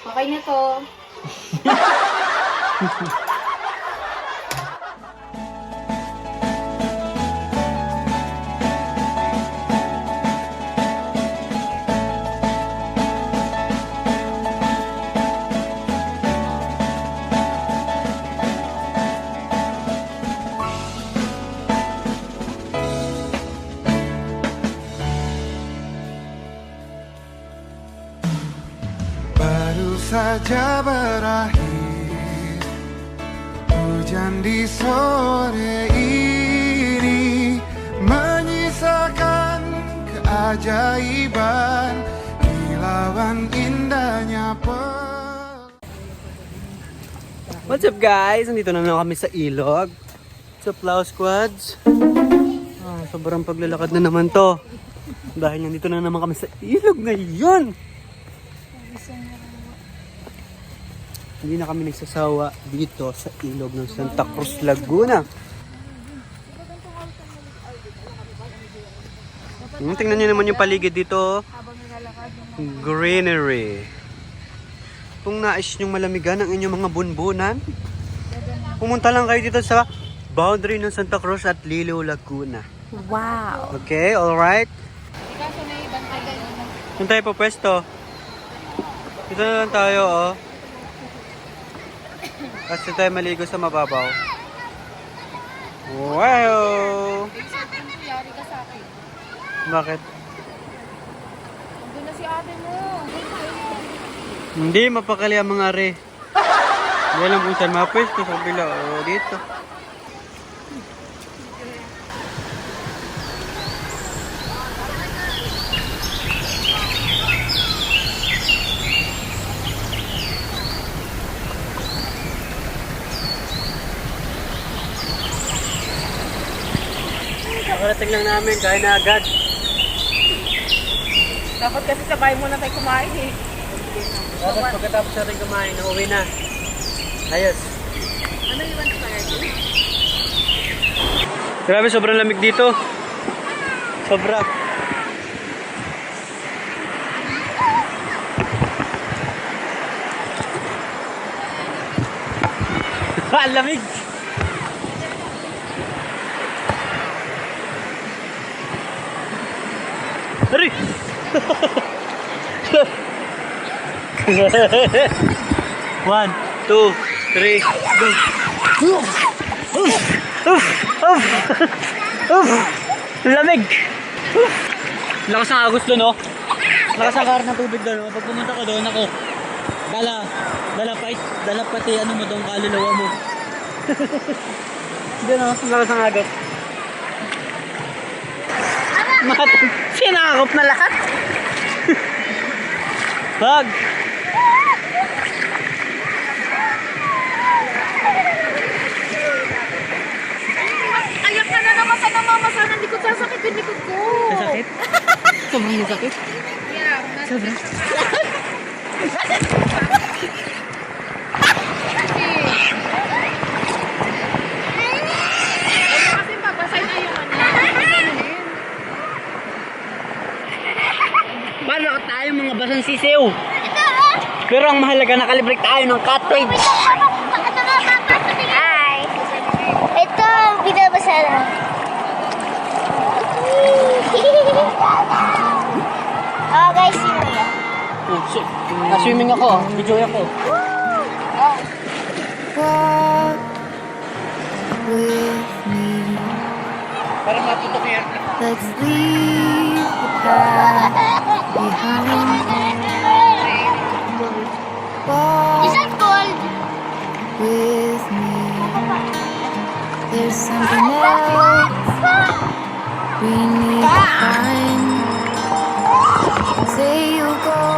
Okay na to. saja berakhir Hujan di sore ini Menyisakan keajaiban Kilauan indahnya pel What's up guys? Nandito na naman kami sa ilog. Sa Plow Squads. Ah, sobrang paglalakad na naman to. Dahil nandito na naman kami sa ilog ngayon. Hindi na kami nagsasawa dito sa ilog ng Santa Cruz, Laguna. Hmm, tingnan niyo naman yung paligid dito. Greenery. Kung nais nyong malamigan ang inyong mga bunbunan, pumunta lang kayo dito sa boundary ng Santa Cruz at Lilo, Laguna. Wow. Okay, alright? Saan tayo po pwesto? Dito na lang tayo, oh. Kasi tayo maligo sa mababaw. Wow! Yari ka sa akin. Bakit? Nandun na si ate mo. Hindi, mapakali ang mga are. Hindi alam kung saan mapwesto sa kabila. O, dito. Nakarating lang namin, kaya na agad. Dapat kasi sa bahay muna tayo kumain eh. Dapat pagkatapos natin kumain, uuwi na. Ayos. Ano yung one spaghetti? Grabe, sobrang lamig dito. Sobra. Ang lamig! One, two, three, go! Lamig! Lakas ng agos doon, oh. Lakas ang karat ng tubig doon. oh. Pag pumunta ko doon, ako, dala, dala pa, dala pati ano mo doon, kaluluwa mo. Doon, oh, lakas ng agos. Mat, sinakop na lahat. Wag! Ayak ka na naman sa namamasan ng likod. Sasakit yung likod ko. Masakit? Sobrang masakit? Yeah. Sobrang. Ano. Paano tayo mga basang sisiw? Pero ang mahalaga nakalibrate tayo ng cartridge. Hi! Shit. Na-swimming ako. Video ako. Walk with me Para matutok yan. Let's leave the past behind Walk Is that cold? with me There's something else we need to find Say you'll go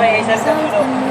Babangin mo kay Hazel sa.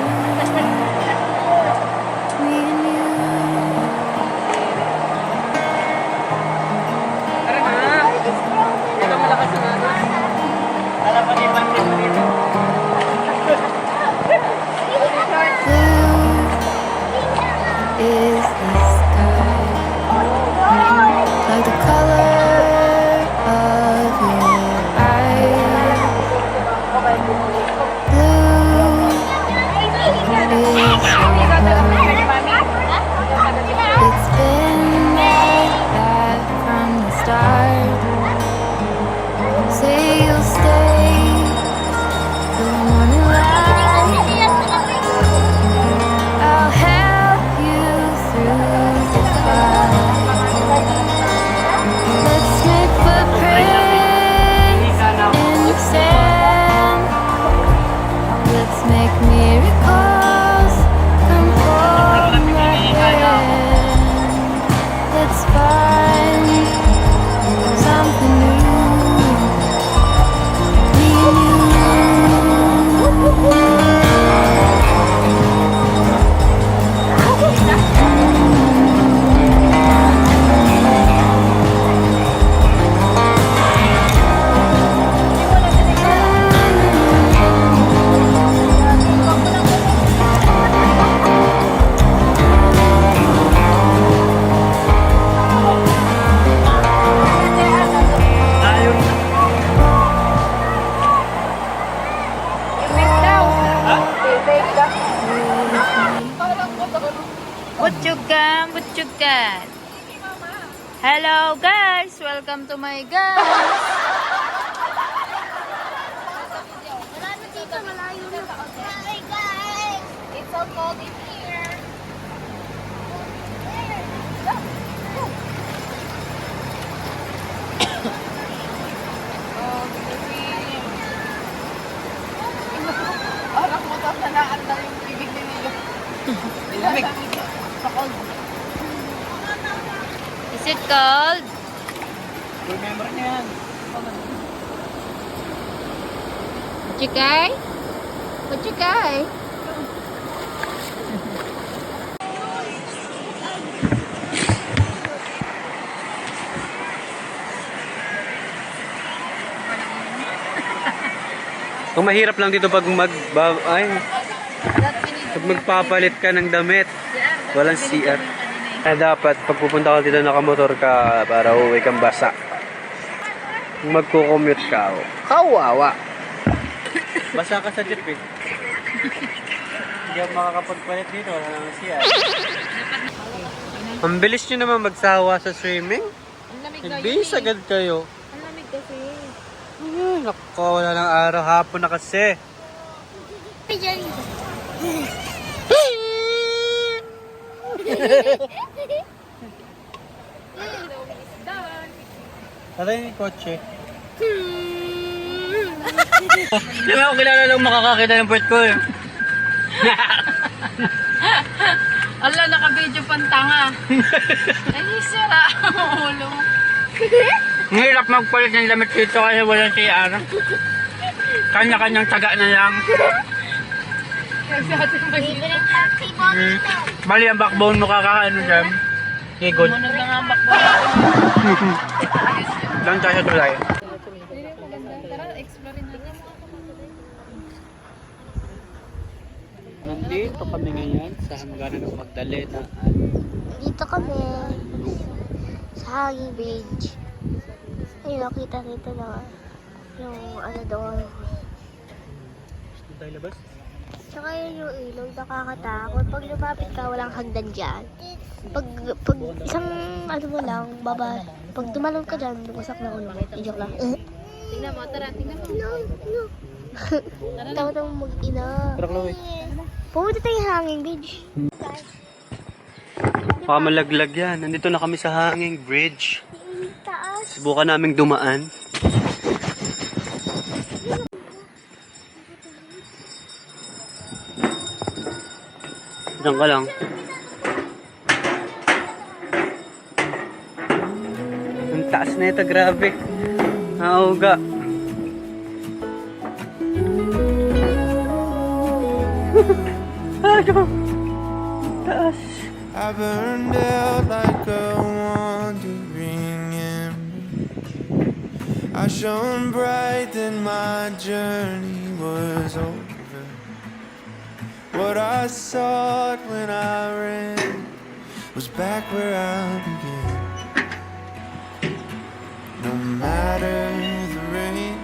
Butchugan, butchugan. Hello guys, welcome to my guys. Hi guys! It's so cold in here. Parang sanaan na yung bibig ni Nilo. Is it cold? Remember niya yan. Chikay? Chikay? Kung mahirap lang dito pag mag... Ay, pag magpapalit ka ng damit, walang CR. Kaya dapat pag pupunta ka dito nakamotor ka para uwi kang basa. Kung magko-commute ka, oh, kawawa. Basa ka sa jeep eh. Hindi ako makakapagpalit dito, wala nang CR. Ang bilis nyo naman magsawa sa swimming. Ang lamig Nagbihis agad kayo. Ang lamig kasi. Ay, nako, wala ng araw. Hapon na kasi. Tatay ni kotse. Hindi ako kilala lang makakakita ng puwet ko eh. Ala, naka-video pantanga. Ay, sira ang ulo mo. Ang hirap magpalit ng damit dito kasi walang CR. Kanya-kanyang taga na lang. Dito. Bali ang backbone mo kakakaano siya. Igod. Munod na nga ang bakbo. Doon tayo sa tulay. Nandito kami ngayon sa hangganan ng Magdalena. Dito kami. Sa Hanging Bridge. Ayun, nakita dito na yung ano doon. Gusto tayo labas? Tsaka yun yung ilog, nakakatakot. Pag lumapit ka, walang hagdan dyan. Pag, pag isang ano mo lang, baba, pag tumalon ka dyan, lumasak na ulo mo. Joke lang. Tingnan mo, tara, tingnan mo. No, no. Tama tama mag-ina. Tara, Chloe. Pumunta tayo hanging beach. Baka malaglag yan. Nandito na kami sa hanging bridge. Taas. Subukan naming dumaan. Diyan ka lang. Ang taas na ito, grabe. Nauga. ano? Taas. I burned out like a wandering ember. I shone bright then my journey was over. What I sought when I ran was back where I began. No matter the rain,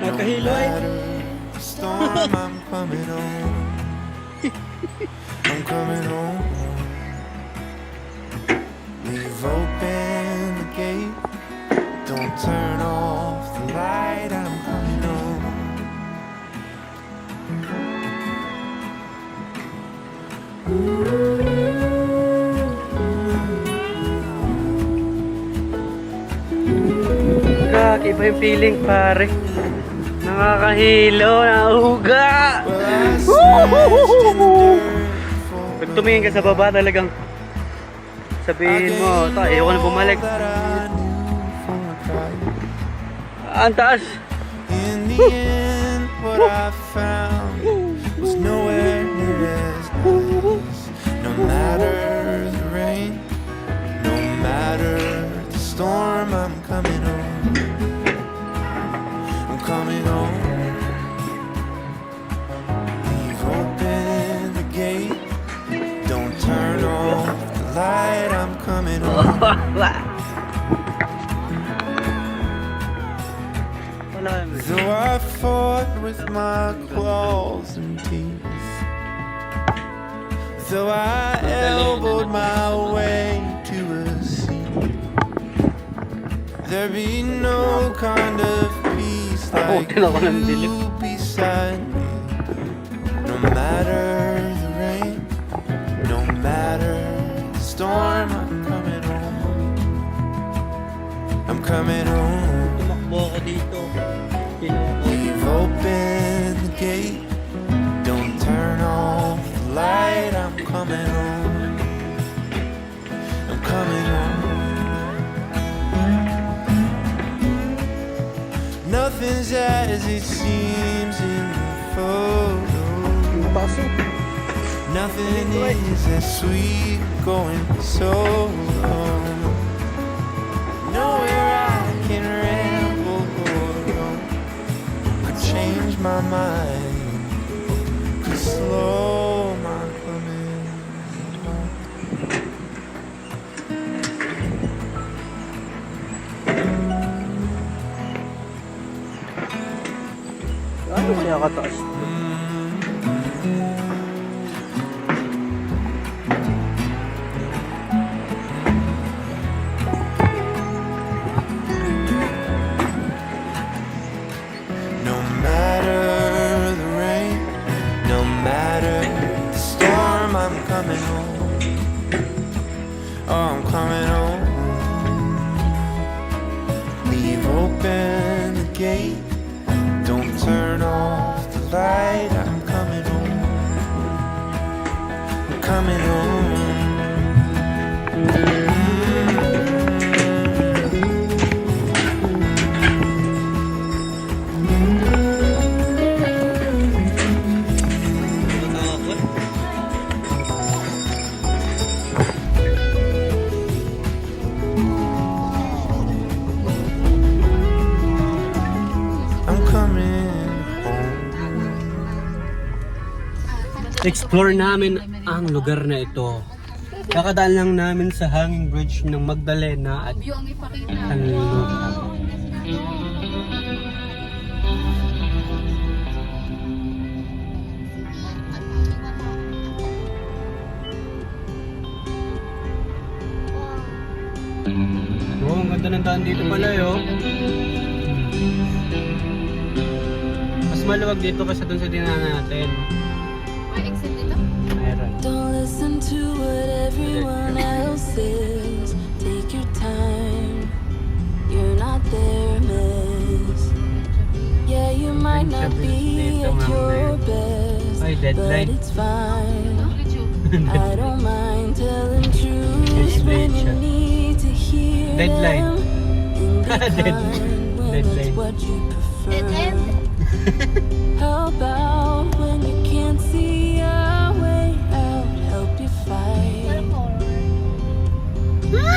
no matter the storm, I'm coming home. I'm coming home. Leave open the gate. Don't turn off Kak, iba yung feeling pare. Nakakahilo, nauga. Pag tumingin ka sa baba talagang sabihin mo, ta, ayoko na bumalik. Ang taas. In the end, what I Though I fought with my claws and teeth, though I elbowed my way to a seat, there be no kind of peace like ng dilim. you beside me. No matter coming home. Tumakbo ako dito. Leave open the gate. Don't turn off the light. I'm coming home. I'm coming home. Nothing's as it seems in the photo. Nothing is as sweet going so long. My mind, slow my coming. Ano kaya kataas? Coming home. I'm coming home. Explore namin ang lugar na ito. Kakadaan lang namin sa hanging bridge ng Magdalena at. Kanlupa. Oo, ang ganda ng daan dito pala yo. Mas maluwag dito kasi dun sa dinaan natin. Everyone else says. Take your time. You're not there, miss. Yeah, you might not be at your best, but it's fine. I don't mind telling truths Yes, when you bitch. need to hear Deadline. them. And be Dead- kind when deadline. it's what you prefer. How about when you can't see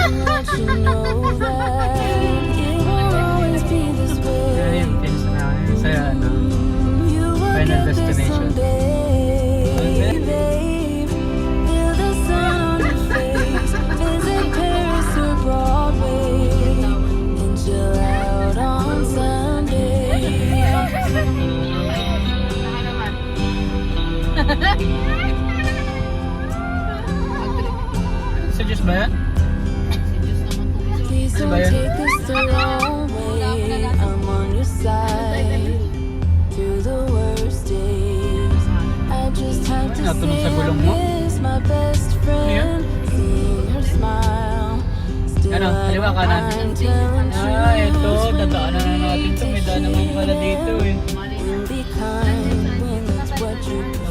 And let you know that Natunog sa gulong mo? smile. Still Ano? Kaliwa, kanan? Ah, ito. Dadaanan na natin to. May daan naman pala dito eh.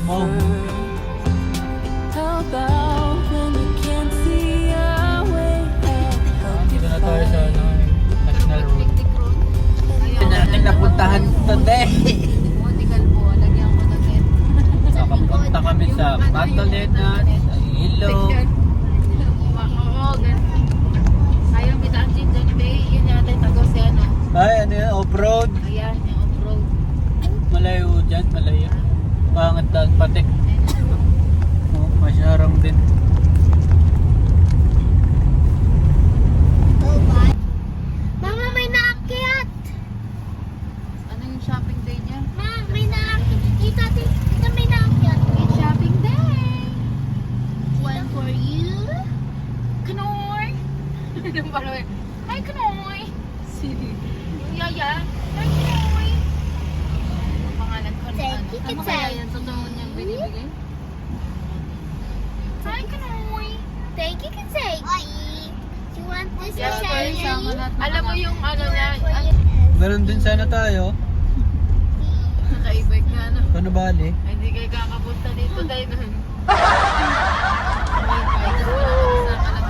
Amo. How about when you can't see a way out? Dito na tayo sa ano, National Road. Ayan. natin napuntahan today. Motigal po. Lagyan ko na net. Nakapunta kami sa Matolena, sa ganun. Ayaw daan din dyan, be. Yun yata yung tago si ano. Ay, ano yun, off-road. Ayan, yung off-road. Malayo dyan, malayo. Pangat daan patik. Oh, masyarang din. Mama, may naakyat! Ano yung shopping day niya? Ma, may naakyat. Tita, tita, may naakyat. It's shopping day! One for you. Kanoy! Anong pala eh? Hi, Kanoy! Si yung Yaya. Hi, Kanoy! Ang pangalan ko ano? Thank you, Ano Kitay. kaya yung totoo niyang binibigay? Hi, Kanoy! Thank you, Kasay. You want this, Yes, Kasay? Alam mo yung ano niya, ay, Ganun din sana tayo. naka-e-bike nga ano. Paano bali? Ay, hindi kayo kakapunta dito tayo nun. May bike. Sa Kalambay, tulak